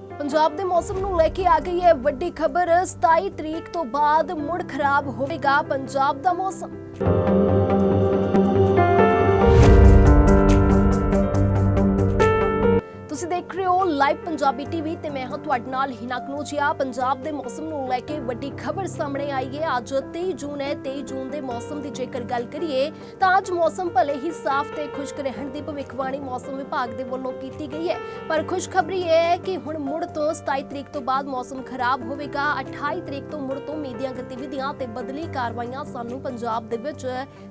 ਪੰਜਾਬ ਦੇ ਮੌਸਮ ਨੂੰ ਲੈ ਕੇ ਆ ਗਈ ਹੈ ਵੱਡੀ ਖਬਰ। 27 ਤਰੀਕ ਤੋਂ ਬਾਅਦ ਮੁੜ ਖਰਾਬ ਹੋਵੇਗਾ ਪੰਜਾਬ ਦਾ ਮੌਸਮ। ਤੁਸੀਂ ਦੇਖ ਰਹੇ ਹੋ ਲਾਈਵ ਪੰਜਾਬੀ ਟੀਵੀ ਤੇ ਮੈਂ ਹਾਂ ਤੁਹਾਡੇ ਨਾਲ ਹਿਨਾ ਕਨੂਜੀਆ। ਪੰਜਾਬ ਦੇ ਮੌਸਮ ਨੂੰ ਲੈ ਕੇ ਵੱਡੀ ਖਬਰ ਸਾਹਮਣੇ ਆਈ ਹੈ। ਅੱਜ 23 ਜੂਨ ਹੈ 23 ਜੂਨ ਦੇ ਮੌਸਮ ਦੀ ਜੇਕਰ ਗੱਲ ਕਰੀਏ, ਤਾਂ ਅੱਜ ਮੌਸਮ ਭਲੇ ਹੀ ਸਾਫ਼ ਤੇ ਖੁਸ਼ਕ ਰਹਿਣ ਦੀ ਭਵਿੱਖਬਾਣੀ ਮੌਸਮ ਵਿਭਾਗ ਦੇ ਵੱਲੋਂ ਕੀਤੀ ਗਈ ਹੈ। ਪਰ ਖੁਸ਼ਖਬਰੀ ਇਹ ਹੈ ਕਿ ਹੁਣ ਮੁੜ ਤੋਂ 27 ਤਰੀਕ ਤੋਂ ਬਾਅਦ ਮੌਸਮ ਖਰਾਬ ਹੋਵੇਗਾ। 28 ਤਰੀਕ ਤੋਂ ਮੁੜ ਤੋਂ ਮੀਡੀਆ ਗਤੀਵਿਧੀਆਂ ਤੇ ਬਦਲੀ ਕਾਰਵਾਈਆਂ ਸਾਨੂੰ ਪੰਜਾਬ ਦੇ ਵਿੱਚ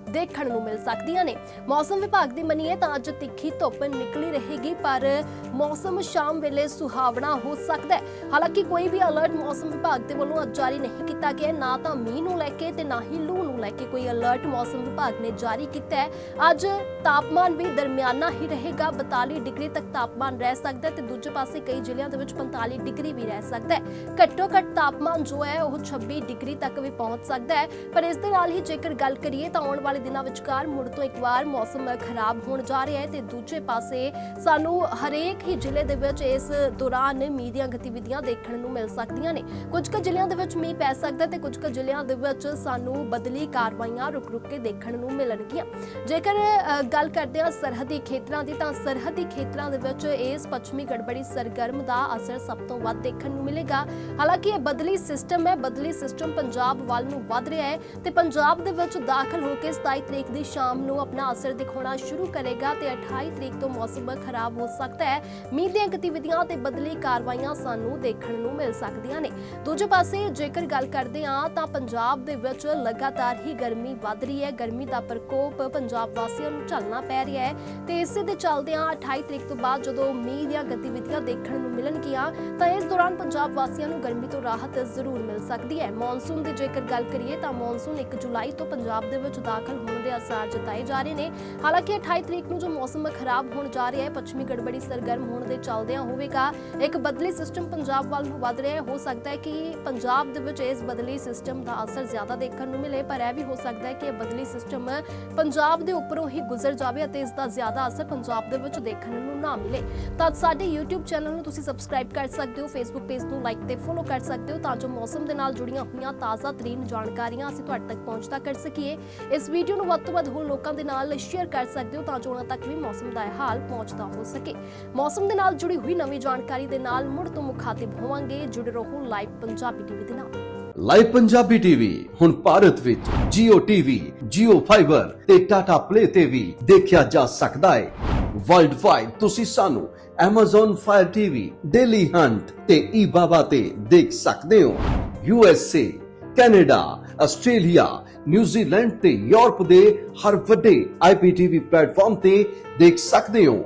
ਦੇਖਣ ਨੂੰ ਮਿਲ ਸਕਦੀਆਂ ਨੇ। ਮੌਸਮ ਵਿਭਾਗ ਦੀ ਮੰਨੀਏ ਤਾਂ ਅੱਜ ਤਿੱਖੀ ਧੁੱਪ ਨਿਕਲੀ ਰਹੇਗੀ, ਪਰ ਮੌਸਮ ਸ਼ਾਮ ਵੇਲੇ ਸੁਹਾਵਣਾ ਹੋ ਸਕਦਾ ਹੈ। ਹਾਲਾਂਕਿ ਕੋਈ ਵੀ ਅਲਰਟ ਮੌਸਮ ਵਿਭਾਗ ਦੇ ਵੱਲੋਂ ਅੱਜ ਜਾਰੀ ਨਹੀਂ ਕੀਤਾ ਗਿਆ। ਨਾ ਤਾਂ ਮੀਂਹ ਨੂੰ ਲੈ ਕੇ ਤੇ ਨਾ ਹੀ ਲੂ ਨੂੰ ਲੈ ਕੇ ਕੋਈ ਅਲਰਟ ਮੌਸਮ ਵਿਭਾਗ ਨੇ ਜਾਰੀ ਕੀਤਾ ਹੈ। ਅੱਜ ਤਾਪਮਾਨ ਵੀ ਦਰਮਿਆਨਾ ਹੀ ਰਹੇਗਾ। 42 ਡਿਗਰੀ ਤੱਕ ਤਾਪਮਾਨ ਰਹਿ ਸਕਦਾ ਹੈ ਤੇ ਦੂਜੇ ਪਾਸੇ ਕਈ ਜ਼ਿਲ੍ਹਿਆਂ ਦੇ ਵਿੱਚ 45 ਡਿਗਰੀ ਵੀ ਰਹਿ ਸਕਦਾ ਹੈ। ਘੱਟੋ ਘੱਟ ਤਾਪਮਾਨ ਜੋ ਹੈ ਉਹ 26 ਡਿਗਰੀ ਤੱਕ ਵੀ ਪਹੁੰਚ ਸਕਦਾ ਹੈ। ਪਰ ਇਸ ਦੇ ਨਾਲ ਹੀ ਜੇਕਰ ਗੱਲ ਕਰੀਏ ਤਾਂ ਆਉਣ ਵਾਲੇ ਦਿਨਾਂ ਵਿਚਕਾਰ ਮੁੜ ਤੋਂ ਇੱਕ ਵਾਰ ਮੌਸਮ ਖਰਾਬ ਹੋਣ ਜਾ ਰਿਹਾ ਹੈ ਤੇ ਦੂਜੇ ਪਾਸੇ ਸਾਨੂੰ ਹਰੇਕ ਹੀ ਜ਼ਿਲ੍ਹੇ ਦੇ ਵਿੱਚ ਇਸ ਦੌਰਾਨ ਮੀਂਹ ਦੀਆਂ ਗਤੀਵਿਧੀਆਂ ਦੇਖਣ ਨੂੰ ਮਿਲ ਸਕਦੀਆਂ ਨੇ। ਕੁਝ ਕੁ ਜ਼ਿਲ੍ਹਿਆਂ ਦੇ ਵਿੱਚ ਮੀਂਹ ਪੈ ਸਕਦਾ ਹੈ ਤੇ ਕੁਝ ਕੁ ਜ਼ਿਲ੍ਹਿਆਂ ਦੇ ਵਿੱਚ ਸਾਨੂੰ ਬਦਲੀ ਕਾਰਵਾਈਆਂ ਰੁਕ ਰੁਕ ਕੇ ਦੇਖਣ ਨੂੰ ਮਿਲਣਗੀਆਂ। ਜੇਕਰ ਗੱਲ ਕਰਦੇ ਹਾਂ ਸਰਹੱਦੀ ਖੇਤਰਾਂ ਦੀ ਤਾਂ ਸਰਹੱਦੀ ਖੇਤਰਾਂ ਦੇ ਵਿੱਚ ਇਸ ਪੱਛਮੀ ਗੜਬੜੀ ਸਰਗਰਮ ਦਾ ਅਸਰ ਸਭ ਤੋਂ ਵੱਧ ਦੇਖਣ ਨੂੰ ਮਿਲੇਗਾ। ਹਾਲਾਂਕਿ ਇਹ ਬਦਲੀ ਸਿਸਟਮ ਹੈ, ਬਦਲੀ ਸਿਸਟਮ ਪੰਜਾਬ ਵੱਲ ਨੂੰ ਵੱਧ ਰਿਹਾ ਹੈ ਤੇ ਪੰਜਾਬ ਦੇ ਵਿੱਚ ਦਾਖਲ ਹੋ ਕੇ 27 ਤਰੀਕ ਦੀ ਸ਼ਾਮ ਨੂੰ ਆਪਣਾ ਅਸਰ ਦਿਖਾਉਣਾ ਸ਼ੁਰੂ ਕਰੇਗਾ ਤੇ 28 ਤਰੀਕ ਤੋਂ ਮੌਸਮ ਖਰਾਬ ਹੋ ਸਕਦਾ ਹੈ। ਮੀਂਹ ਦੀਆਂ ਗਤੀਵਿਧੀਆਂ ਤੇ ਬਦਲੀ ਕਾਰਵਾਈਆਂ ਸਾਨੂੰ ਦੇਖਣ ਨੂੰ ਮਿਲ ਸਕਦੀਆਂ ਨੇ। ਦੂਜੇ ਪਾਸੇ ਜੇਕਰ ਗੱਲ ਕਰਦੇ ਹਾਂ ਤਾਂ ਪੰਜਾਬ ਦੇ ਵਿੱਚ ਲਗਾਤਾਰ ਹੀ ਗਰਮੀ ਵੱਧ ਰਹੀ ਹੈ। ਗਰਮੀ ਦਾ ਪ੍ਰਕੋਪ ਪੰਜਾਬ ਵਾਸੀਆਂ ਨੂੰ ਝੱਲਣਾ ਪੈ ਰਿਹਾ ਹੈ ਤੇ ਇਸੇ ਦੇ ਚੱਲਦਿਆਂ 28 ਤਰੀਕ ਤੋਂ ਬਾਅਦ ਜਦੋਂ ਮੀਂਹ ਦੀਆਂ ਗਤੀਵਿਧੀਆਂ ਦੇਖਣ ਨੂੰ ਮਿਲਣਗੀਆਂ ਤਾਂ ਇਸ ਦੌਰਾਨ ਪੰਜਾਬ ਵਾਸੀਆਂ ਨੂੰ ਗਰਮੀ ਤੋਂ ਰਾਹਤ ਜ਼ਰੂਰ ਮਿਲ ਸਕਦੀ ਹੈ। ਮੌਨਸੂਨ ਦੀ ਜੇਕਰ ਗੱਲ ਕਰੀਏ ਤਾਂ ਮੌਨਸੂਨ 1 ਜੁਲਾਈ ਤੋਂ ਪੰਜਾਬ ਦੇ ਵਿੱਚ ਦਾਖਲ ਹੋਣ ਦੇ ਆਸਾਰ ਜਤਾਏ ਜਾ ਰਹੇ ਨੇ। ਹਾਲਾਂਕਿ 28 ਤਰੀਕ ਨੂੰ ਜੋ ਮੌਸਮ ਖਰਾਬ ਹੋਣ ਜਾ ਰਿਹਾ ਹੈ, ਪੱਛਮੀ ਗੜਬੜੀ, ਸਰਗਰਮ ਹੋਣ ਦੇ ਚੱਲਦਿਆਂ ਹੋਵੇਗਾ ਇੱਕ ਬਦਲੀ ਸਿਸਟਮ ਪੰਜਾਬ ਵੱਲ ਨੂੰ ਵੱਧ ਰਿਹਾ ਹੈ। ਹੋ ਸਕਦਾ ਹੈ ਕਿ ਪੰਜਾਬ ਦੇ ਵਿੱਚ ਇਸ ਬਦਲੀ ਸਿਸਟਮ ਦਾ ਅਸਰ ਜ਼ਿਆਦਾ ਦੇਖਣ ਨੂੰ ਮਿਲੇ, ਪਰ ਇਹ ਵੀ ਹੋ ਸਕਦਾ ਹੈ ਕਿ ਇਹ ਬਦਲੀ ਸਿਸਟਮ ਪੰਜਾਬ ਦੇ ਉੱਪਰੋਂ ਹੀ ਗੁਜ਼ਰ ਜਾਵੇ ਅਤੇ ਇਸ ਦਾ ਜ਼ਿਆਦਾ ਅਸਰ ਪੰਜਾਬ ਦੇ ਵਿੱਚ ਦੇਖਣ ਨੂੰ ਨਾ ਮਿਲੇ। ਤਾਂ ਸਾਡੇ YouTube ਚੈਨਲ ਨੂੰ ਤੁਸੀਂ ਸਬਸਕ੍ਰਾਈਬ ਕਰ ਸਕਦੇ ਹੋ, Facebook ਪੇਜ ਨੂੰ ਲਾਈਕ ਤੇ ਫੋਲੋ ਕਰ ਸਕਦੇ ਹੋ, ਤਾਂ ਜੋ ਮੌਸਮ ਦੇ ਨਾਲ ਜੁੜੀਆਂ ਹੋਈਆਂ ਤਾਜ਼ਾ ਤਰੀਨ ਜਾਣਕਾਰੀਆਂ ਅਸੀਂ ਤੁਹਾਡੇ ਤੱਕ ਪਹੁੰਚਦਾ ਕਰ ਸਕੀਏ। ਇਸ ਵੀਡੀਓ ਨੂੰ ਵੱਧ ਤੋਂ ਵੱਧ ਹੋਰ ਲੋਕਾਂ ਦੇ ਨਾਲ ਸ਼ੇਅਰ ਕਰ ਸਕਦੇ ਹੋ, ਤਾਂ ਜੋ ਉਹਨਾਂ ਤੱਕ ਵੀ ਮੌਸਮ ਦਾ ਹਾਲ ਪਹੁੰਚਦਾ ਹੋ ਸਕੇ। ਮੌਸਮ ਦੇ ਨਾਲ ਜੁੜੀ ਹੋਈ ਨਵੀਂ ਜਾਣਕਾਰੀ ਦੇ ਨਾਲ ਮੁੜ ਤੋਂ ਮੁਖਾਤਿਬ ਹੋਵਾਂਗੇ। ਜੁੜੇ ਰਹੋ ਲਾਈਵ ਪੰਜਾਬੀ ਟੀਵੀ ਦੇ ਨਾਲ। ਲਾਈਵ ਪੰਜਾਬੀ ਟੀਵੀ ਹੁਣ ਭਾਰਤ ਵਿੱਚ Jio TV, Jio Fiber ਤੇ Tata Play ਤੇ ਵੀ ਦੇਖਿਆ ਜਾ ਸਕਦਾ ਹੈ। ਵਰਲਡ ਵਾਈਡ ਤੁਸੀਂ ਸਾਨੂੰ Amazon Fire TV, Daily Hunt ਤੇ eBaba ਤੇ ਦੇਖ ਸਕਦੇ ਹੋ। USA, Canada, Australia, New Zealand ਤੇ ਯੂਰਪ ਦੇ ਹਰ ਵੱਡੇ IPTV ਪਲੇਟਫਾਰਮ ਤੇ ਦੇਖ ਸਕਦੇ ਹੋ।